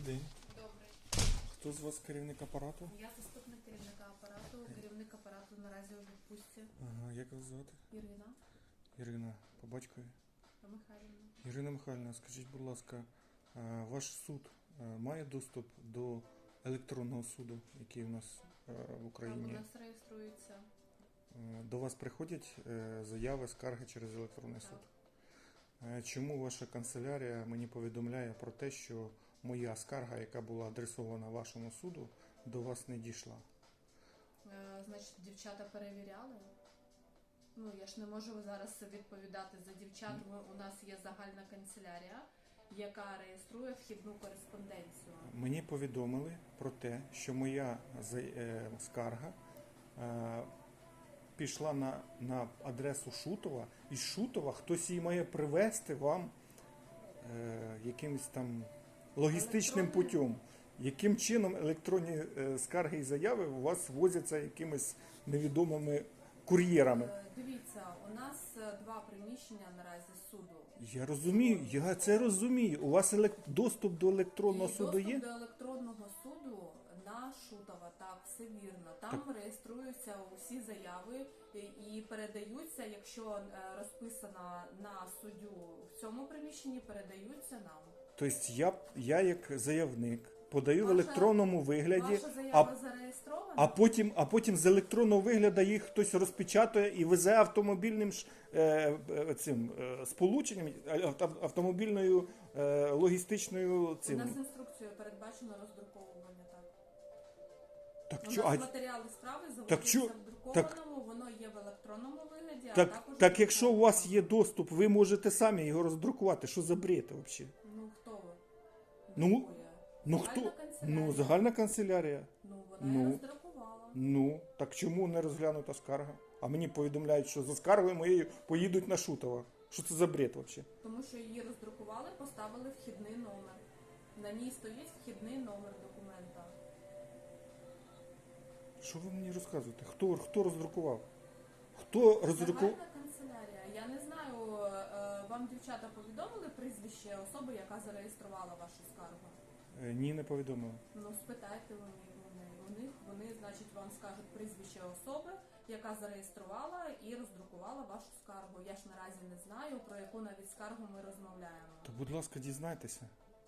день. Добре. Хто з вас керівник апарату? Я заступник керівника апарату. Керівник апарату наразі у відпустці. Ага, як вас звати? Ірина Ірина, по батькові. Михайлівна. Ірина Михайлівна, скажіть, будь ласка, е, ваш суд е, має доступ до електронного суду, який у нас е, в Так, у нас реєструється. До вас приходять заяви, скарги через електронний Так. суд. Чому ваша канцелярія мені повідомляє про те, що моя скарга, яка була адресована вашому суду, до вас не дійшла? Е, значить, дівчата перевіряли. Ну, я ж не можу зараз відповідати за дівчат. Ми, у нас є загальна канцелярія, яка реєструє вхідну кореспонденцію. Мені повідомили про те, що моя за- е, скарга е, пішла на, на адресу Шутова, і з Шутова хтось її має привезти вам е, якимось там логістичним путем. Яким чином електронні е, скарги і заяви у вас возяться якимись невідомими кур'єрами? Е, Дивіться, у нас е, два приміщення наразі суду. Я розумію, я це розумію. У вас елек- доступ до електронного І суду доступ є? до електронного суду на Шутова, так, все вірно. Там реєструються усі заяви і- передаються, якщо розписано на суддю в цьому приміщенні, передаються нам. Тобто я, я як заявник подаю в електронному вигляді, Ваша а, а, потім, а потім з електронного вигляду їх хтось розпечатує і везе автомобільним е, е, цим, е, сполученням, автомобільною е, логістичною У нас інструкцією передбачено роздруковування. Так. Так, У чо, нас а, матеріали справи так заводяться чо- в друкованому, воно є в електронному вигляді, а також так якщо у вас є доступ, ви можете самі його роздрукувати. Що за бред взагалі? Ну? Ну, хто? Ну, загальна канцелярія. Ну, вона Ну. роздрукувала. Ну, так чому не розглянута скарга? А мені повідомляють, що за скаргою моєю поїдуть на Шутова. Що це за бред взагалі? Тому що її роздрукували, поставили вхідний номер. На ній стоїть вхідний номер документа. Що ви мені розказуєте? Хто, хто роздрукував? Хто роздрукував? Загальна канцелярія. Я не знаю, вам дівчата повідомили прізвище особи, яка зареєструвала вашу скаргу? Е, Ні, не повідомили. Ну, спитайте вони, вони у них, вони, значить, вам скажуть прізвище особи, яка зареєструвала і роздрукувала вашу скаргу. Я ж наразі не знаю, про яку навіть скаргу ми розмовляємо. То, будь ласка, дізнайтеся.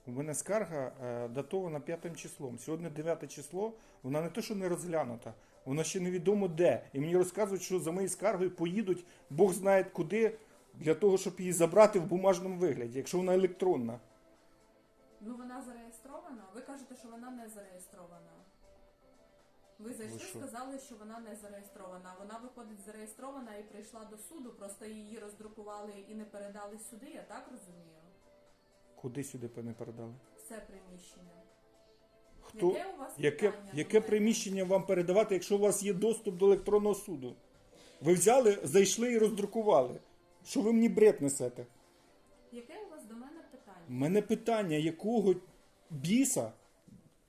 У мене скарга е, датована п'ятим числом. Сьогодні 9 число, вона не те, що не розглянута, вона ще невідомо де. І мені розказують, що за моєю скаргою поїдуть, Бог знає куди, для того, щоб її забрати в бумажному вигляді, якщо вона електронна. Ну, вона зареєстрована. Ви кажете, що вона не зареєстрована. Ви зайшли, що? сказали, що вона не зареєстрована. Вона виходить зареєстрована і прийшла до суду, просто її роздрукували і не передали сюди, я так розумію. Куди сюди не передали? Все приміщення. Хто? Яке у вас Яке, питання яке приміщення вам передавати, якщо у вас є доступ до електронного суду? Ви взяли, зайшли і роздрукували. Що ви мені бред несете? Яке у вас до мене питання? У мене питання, якого біса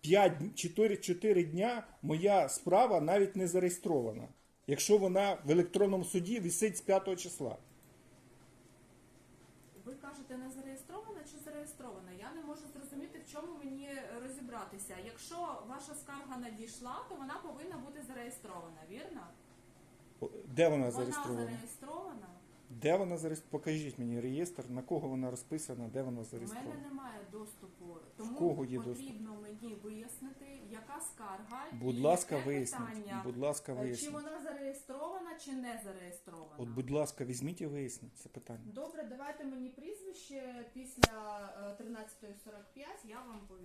5-4 дня моя справа навіть не зареєстрована, якщо вона в електронному суді висить з 5 числа. Ви кажете, не зареєстрована чи зареєстрована? Я не можу зрозуміти, в чому мені розібратися. Якщо ваша скарга надійшла, то вона повинна бути зареєстрована, вірно? Де вона Вона зареєстрована? зареєстрована. Де вона зареєстрована? Покажіть мені реєстр, на кого вона розписана, де вона У зареєстрована. мене немає доступу, тому кого є потрібно мені вияснити, яка скарга Будь і ласка, яке виясніть. питання. Будь ласка, Е, Чи виясніть. вона зареєстрована, чи не зареєстрована? От, будь ласка, візьміть і виясніть це питання. Добре, давайте мені прізвище після е, 13.45, я вам повідомлю.